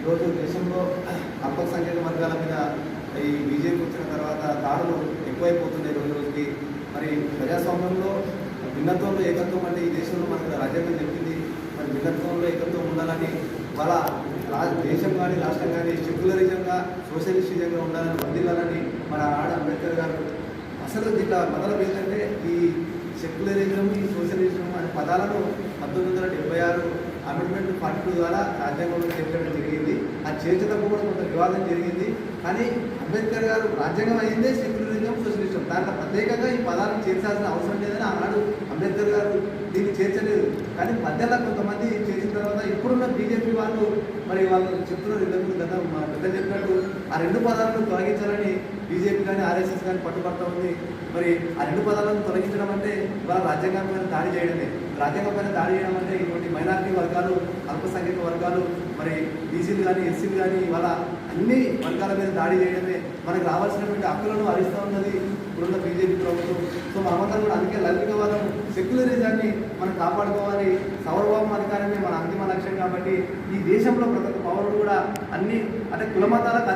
ఈరోజు దేశంలో అల్పసంఖ్యాక వర్గాల మీద ఈ బీజేపీ వచ్చిన తర్వాత దాడులు ఎక్కువైపోతున్నాయి రోజు రోజుకి మరి ప్రజాస్వామ్యంలో భిన్నత్వంలో ఏకత్వం అంటే ఈ దేశంలో మనకు రాజ్యాంగం చెప్పింది. మరి భిన్నత్వంలో ఏకత్వం ఉండాలని వాళ్ళ రా దేశం కానీ రాష్ట్రం కానీ సెక్యులరిజంగా సోషలిస్టిజంగా ఉండాలని వర్దిల్లాలని మన ఆడ అంబేద్కర్ గారు అసలు దీంట్లో మొదలు ఏంటంటే ఈ సెక్యులరిజం ఈ సోషలిజం అనే పదాలను పంతొమ్మిది వందల డెబ్బై ఆరు అమెండ్మెంట్ ఫార్టీ ద్వారా రాజ్యాంగంలో చేర్చడం జరిగింది. ఆ చేర్చడం కూడా కొంత వివాదం జరిగింది. కానీ అంబేద్కర్ గారు రాజ్యాంగం అయిందే సెక్యులరిజం సోషలిజం దాంట్లో ప్రత్యేకంగా ఈ పదాలను చేర్చాల్సిన అవసరం లేదని ఆనాడు అంబేద్కర్ గారు దీన్ని చేర్చలేదు. కానీ మధ్యలో కొంతమంది చేసిన తర్వాత ఇప్పుడున్న బీజేపీ వాళ్ళు మరి వాళ్ళు చెప్తున్నారు. ఇంతకు గత మా పెద్ద చెప్పినట్టు ఆ రెండు పదాలను తొలగించాలని బీజేపీ కానీ ఆర్ఎస్ఎస్ కానీ పట్టుబడతా ఉంది. మరి ఆ రెండు పదాలను తొలగించడం అంటే వాళ్ళ రాజ్యాంగం పైన దాడి చేయడమే. రాజ్యాంగం పైన దాడి చేయడం అంటే ఇటువంటి మైనారిటీ వర్గాలు అల్పసంఖ్యాక వర్గాలు మరి బీసీలు కానీ ఎస్సీలు కానీ వాళ్ళ అన్ని వర్గాల మీద దాడి చేయడమే. మనకు రావాల్సినటువంటి హక్కులను హరిస్తూ ఉన్నది ఇప్పుడున్న బీజేపీ ప్రభుత్వం. సో మనమందరం కూడా అందుకే లౌకికవాదం సెక్యులరిజాన్ని మనం కాపాడుకోవాలి. సౌరభావం అధికారమే మన అంతిమ లక్ష్యం కాబట్టి ఈ దేశంలో ప్రతి ఒక్క పౌరుడు కూడా అన్ని అంటే కులమతాలకు మతాలకు